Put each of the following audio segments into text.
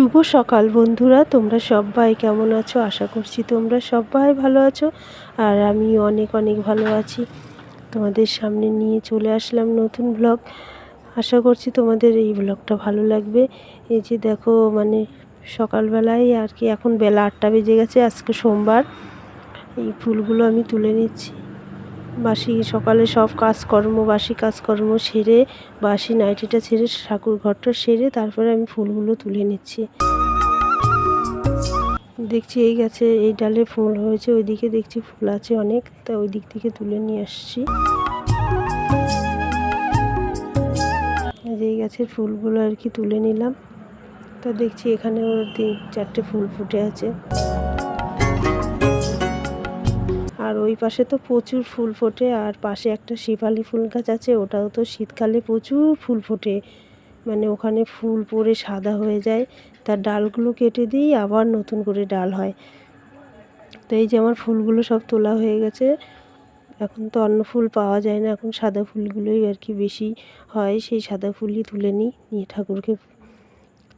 শুভ সকাল বন্ধুরা, তোমরা সবাই কেমন আছো? আশা করছি তোমরা সবাই ভালো আছো আর আমি অনেক অনেক ভালো আছি। তোমাদের সামনে নিয়ে চলে আসলাম নতুন ব্লগ আশা করছি তোমাদের এই ব্লগটা ভালো লাগবে। এই যে দেখো মানে সকালবেলায় আর কি, এখন বেলা আটটা বেজে গেছে, আজকে সোমবার। এই ফুলগুলো আমি তুলে নিচ্ছি। বাসি সকালে সব কাজকর্ম, বাসি কাজকর্ম সেরে, বাসি নাইটিটা ছেড়ে ঠাকুর ঘরটা সেরে তারপরে আমি ফুলগুলো তুলে নিচ্ছি। দেখছি এই গাছে, এই ডালে ফুল হয়েছে, ওইদিকে দেখছি ফুল আছে অনেক, তা ওই দিক থেকে তুলে নিয়ে আসছি। এই গাছের ফুলগুলো আর কি তুলে নিলাম। তা দেখছি এখানে ওর তিন চারটে ফুল ফুটে আছে। আর ওই পাশে তো প্রচুর ফুল ফোটে, আর পাশে একটা শিফালি ফুল গাছ আছে, ওটাও তো শীতকালে প্রচুর ফুল ফোটে। মানে ওখানে ফুল পড়ে, সাদা হয়ে যায়, তার ডালগুলো কেটে দিই আবার নতুন করে ডাল হয়। তো এই যে আমার ফুলগুলো সব তোলা হয়ে গেছে, এখন তো অন্য ফুল পাওয়া যায় না, এখন সাদা ফুলগুলোই আর কি বেশি হয়, সেই সাদা ফুলই তুলে নিই, নিয়ে ঠাকুরকে,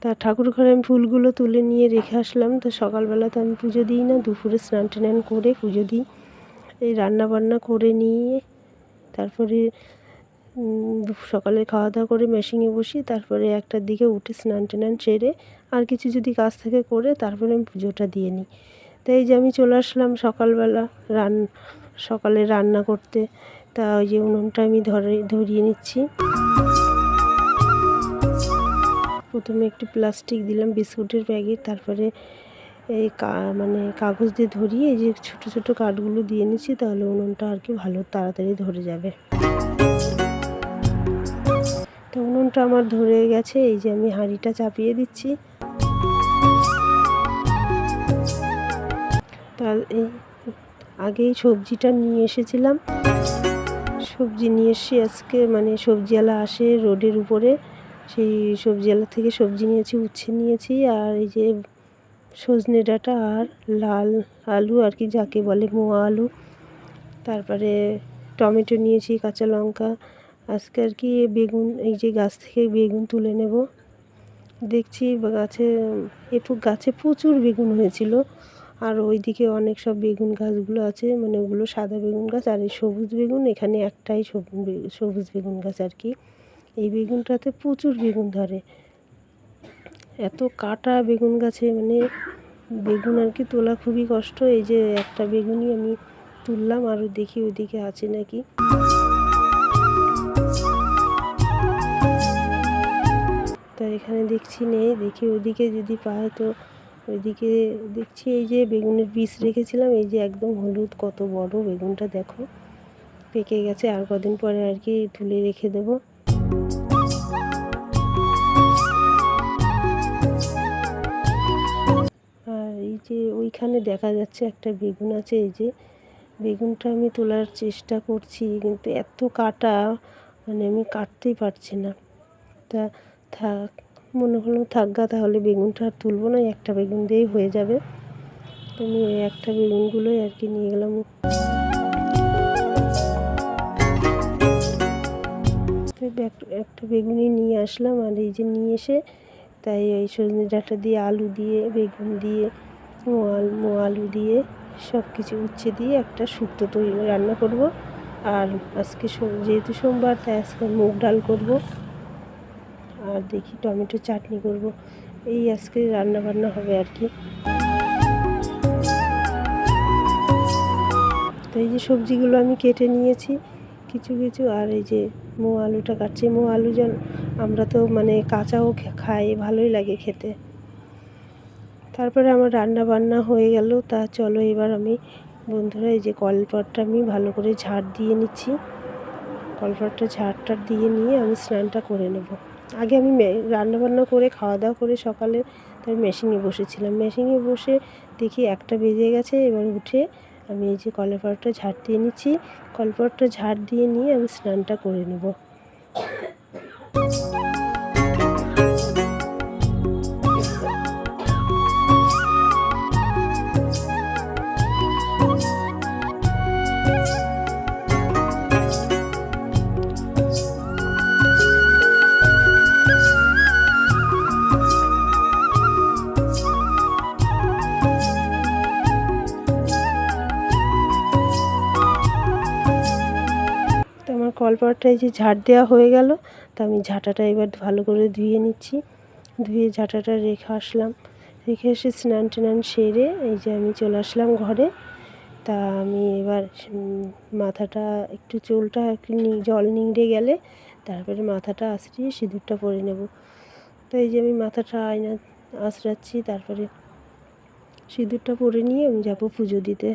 তা ঠাকুর ঘরে আমি ফুলগুলো তুলে নিয়ে রেখে আসলাম, তো সকালবেলা তো আমি পুজো দিই না, দুপুরে স্নান টান করে পুজো দিই। এই রান্না বান্না করে নিয়ে তারপরে সকালে খাওয়া দাওয়া করে মেশিনে বসি, তারপরে একটার দিকে উঠে স্নান টান সেরে আর কিছু যদি কাজ থাকে করে তারপরে আমি পুজোটা দিয়ে নিই। তাই যে আমি চলে আসলাম সকালবেলা রান, সকালে রান্না করতে। তা ওই যে উনুনটা আমি ধরে, ধরিয়ে নিচ্ছি। প্রথমে একটু প্লাস্টিক দিলাম, বিস্কুটের প্যাকেট, তারপরে এই মানে কাগজ দিয়ে ধরিয়ে এই যে ছোটো ছোটো কাঠগুলো দিয়ে নিচ্ছি, তাহলে উনুনটা আর কি ভালো তাড়াতাড়ি ধরে যাবে। তো উনুনটা আমার ধরে গেছে, এই যে আমি হাঁড়িটা চাপিয়ে দিচ্ছি। তার এই, আগেই সবজিটা নিয়ে এসেছিলাম। সবজি নিয়ে এসে আজকে মানে সবজিওয়ালা আসে রোডের উপরে, সেই সবজিওয়ালা থেকে সবজি নিয়েছি, উচ্ছে নিয়েছি, আর এই যে সজনে ডাঁটা আর লাল আলু আর কি যাকে বলে মোয়া আলু। তারপরে টমেটো নিয়েছি, কাঁচা লঙ্কা। আজকে আর কি বেগুন, এই যে গাছ থেকে বেগুন তুলে নেব। দেখছি গাছে একটু গাছে প্রচুর বেগুন হয়েছিল। আর ওইদিকে অনেক সব বেগুন গাছগুলো আছে মানে ওগুলো সাদা বেগুন গাছ আর এই সবুজ বেগুন, এখানে একটাই সবুজ বেগুন গাছ আর কি। এই বেগুনটাতে প্রচুর বেগুন ধরে। এত কাটা বেগুন গাছে মানে বেগুন আর কি তোলা খুবই কষ্ট। এই যে একটা বেগুনই আমি তুললাম আরও দেখি ওইদিকে আছে নাকি। তা এখানে দেখছি নেই, দেখি ওইদিকে যদি পায় তো ওইদিকে দেখছি এই যে বেগুনের বীজ রেখেছিলাম, এই যে একদম হলুদ, কত বড় বেগুনটা দেখো। পেকে গেছে, আর কদিন পরে আর কি তুলে রেখে দেবো। যে ওইখানে দেখা যাচ্ছে একটা বেগুন আছে, এই যে বেগুনটা আমি তোলার চেষ্টা করছি, কিন্তু এত কাটা মানে আমি কাটতেই পারছি না। তা থাক, মনে হলো থাকগা তাহলে বেগুনটা আর তুলবো না একটা বেগুন দিয়েই হয়ে যাবে। আমি একটা বেগুনগুলোই আর কি নিয়ে গেলাম। একটা বেগুনই নিয়ে আসলাম, আর এই যে নিয়ে এসে তাই এই সজনে ডাঁটা দিয়ে আলু দিয়ে, বেগুন দিয়ে মো আলু দিয়ে সব কিছু উচ্ছে দিয়ে একটা শুক্তো তৈরি রান্না করব। আর আজকে যেহেতু সোমবার, তাই আজকে মুগ ডাল করব। আর দেখি টমেটো চাটনি করব। এই আজকে রান্না বান্না হবে আর কি। তো এই যে সবজিগুলো আমি কেটে নিয়েছি কিছু কিছু, আর এই যে মো আলুটা কাটছি। মো আলু যেন, আমরা তো মানে কাঁচাও খাই, ভালোই লাগে খেতে। তারপরে আমার রান্না বান্না হয়ে গেল। তা চলো এবার আমি বন্ধুরা, এই যে কলপাটটা আমি ভালো করে ঝাড় দিয়ে নিচ্ছি। কলপাটটা ঝাড়টা দিয়ে নিয়ে আমি স্নানটা করে নেব। আগে আমি রান্না বান্না করে খাওয়া দাওয়া করে সকালে তার মেশিনে বসেছিলাম। মেশিনে বসে দেখি একটা বেজে গেছে, এবার উঠে আমি এই যে কলপাটটা ঝাড় দিয়ে নিচ্ছি। কলপাটটা ঝাড় দিয়ে নিয়ে আমি স্নানটা করে নেব। কলপারটায় যে ঝাড় দেওয়া হয়ে গেল, তা আমি ঝাঁটাটা এবার ভালো করে ধুয়ে নিচ্ছি। ধুয়ে ঝাঁটাটা রেখে আসলাম। রেখে এসে স্নান টান সেরে এই যে আমি চলে আসলাম ঘরে। তা আমি এবার মাথাটা একটু চুলটা একটু জল নিংড়ে গেলে তারপরে মাথাটা আঁচড়িয়ে সিঁদুরটা পরে নেব। তো এই যে আমি মাথাটা আয়না, আঁচড়াচ্ছি, তারপরে সিঁদুরটা পরে নিয়ে আমি যাব পুজো দিতে।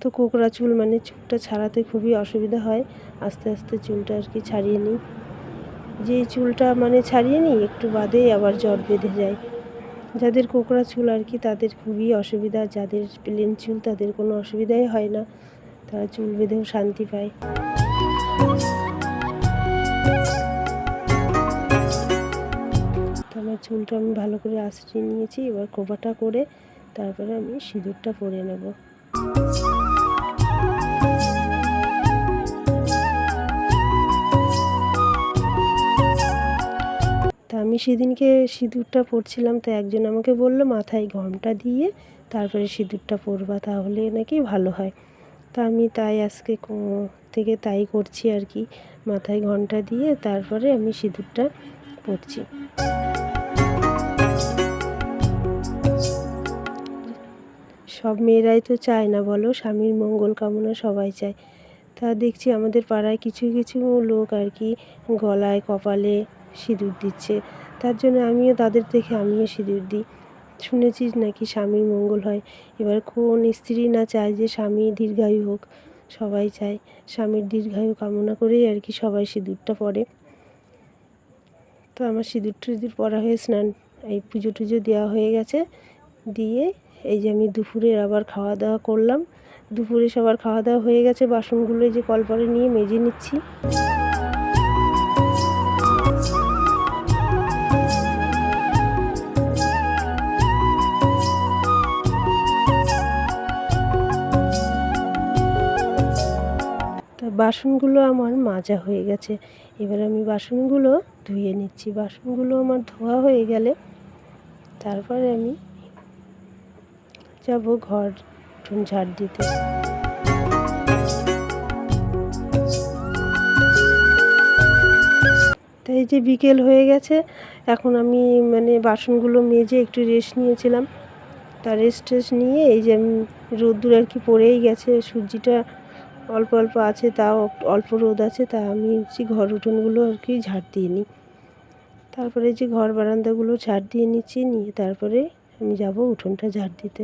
তো কোকড়া চুল মানে চুলটা ছাড়াতে খুবই অসুবিধা হয়। আস্তে আস্তে চুলটা আর কি ছাড়িয়ে নিই। যেই চুলটা মানে ছাড়িয়ে নিই, একটু বাদেই আবার জ্বর বেঁধে যায়। যাদের কোকড়া চুল আর কি, তাদের খুবই অসুবিধা। যাদের প্লেন চুল, তাদের কোনো অসুবিধাই হয় না। তারা চুল বেঁধেও শান্তি পায়। আমার চুলটা আমি ভালো করে আঁচড়িয়ে নিয়েছি। এবার কোপাটা করে তারপরে আমি সিঁদুরটা পরে নেব। আমি সেদিনকে সিঁদুরটা পরছিলাম, তো একজন আমাকে বলল, মাথায় ঘমটা দিয়ে তারপরে সিঁদুরটা পরবা তাহলে নাকি ভালো হয়। তা আমি তাই আজকে থেকে তাই করছি আর কি। মাথায় ঘণ্টা দিয়ে তারপরে আমি সিঁদুরটা পরছি। সব মেয়েরাই তো চায় না বলো, স্বামীর মঙ্গল কামনা সবাই চায়। তা দেখছি আমাদের পাড়ায় কিছু কিছু লোক আর কি গলায়, কপালে সিঁদুর দিচ্ছে। তার জন্য আমিও তাদের দেখে আমিও সিঁদুর দিই। শুনেছিস নাকি স্বামীর মঙ্গল হয়। এবার কোন স্ত্রী না চায় যে স্বামী দীর্ঘায়ু হোক, সবাই চায় স্বামীর দীর্ঘায়ু কামনা করেই আর কি সবাই সিঁদুরটা পরে। তো আমার সিঁদুর টিঁদুর পরা হয়ে স্নান, এই পুজো টুজো দেওয়া হয়ে গেছে। দিয়ে এই যে আমি দুপুরের আবার খাওয়া দাওয়া করলাম। দুপুরে সবার খাওয়া দাওয়া হয়ে গেছে, বাসনগুলো যে কলপারে নিয়ে মেজে নিচ্ছি। বাসনগুলো আমার মাজা হয়ে গেছে। এবার আমি বাসনগুলো ধুয়ে নিচ্ছি। বাসনগুলো আমার ধোয়া হয়ে গেলে তারপরে আমি যাব ঘর উঠোন ঝাড় দিতে। তাই যে বিকেল হয়ে গেছে, এখন আমি মানে বাসনগুলো মেজে একটু রেস্ট নিয়েছিলাম। তা রেস্ট টেস্ট নিয়ে এই যে রোদ্দুর আর কি পড়েই গেছে, সূর্যিটা অল্প অল্প আছে, তাও অল্প রোদ আছে, তা আমি যে ঘর উঠোনগুলো আর কি ঝাড় দিয়ে নিই। তারপরে যে ঘর বারান্দাগুলো ঝাড় দিয়ে নিচ্ছি, নিয়ে তারপরে আমি যাব উঠোনটা ঝাড় দিতে।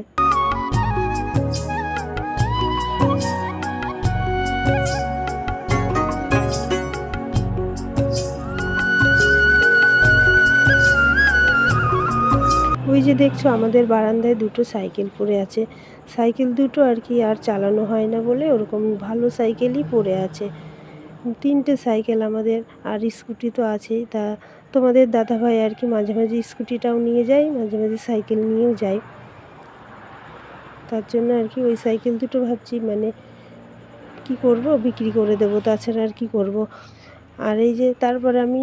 যে দেখছ, আমাদের বারান্দায় দুটো সাইকেল পড়ে আছে। সাইকেল দুটো আর কি আর চালানো হয় না বলে ওরকম ভালো সাইকেলই পড়ে আছে। তিনটে সাইকেল আমাদের আর স্কুটি তো আছেই। তা তোমাদের দাদাভাই আর কি মাঝে মাঝে স্কুটিটাও নিয়ে যায়, মাঝে মাঝে সাইকেল নিয়েও যায়। তার জন্য আর কি ওই সাইকেল দুটো ভাবছি মানে কি করব, বিক্রি করে দেবো, তাছাড়া আর কি করব। আর এই যে তারপরে আমি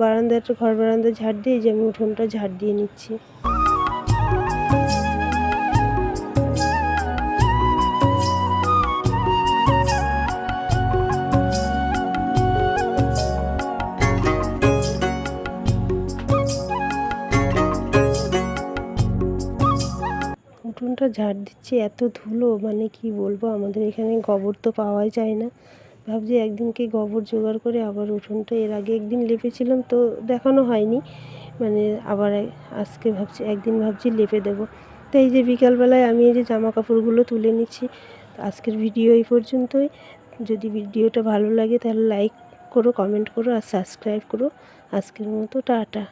বারান্দাটা, ঘর বারান্দা ঝাড় দিয়ে যে আমি উঠোনটা ঝাড় দিয়ে নিচ্ছি। ঝাড় দিচ্ছি, এত ধুলো মানে কি বলব? আমাদের এখানে গোবর তো পাওয়াই যায় না। ভাবছি একদিনকে গোবর জোগাড় করে আবার উঠোনটা এর আগে একদিন লেপেছিলাম, তো দেখানো হয়নি। মানে আবার আজকে ভাবছি, একদিন ভাবছি লেপে দেবো। তো এই যে বিকালবেলায় আমি এই যে জামা কাপড়গুলো তুলে নিচ্ছি, আজকের ভিডিও এই পর্যন্তই। যদি ভিডিওটা ভালো লাগে তাহলে লাইক করো কমেন্ট করো আর সাবস্ক্রাইব করো। আজকের মতো টাটা।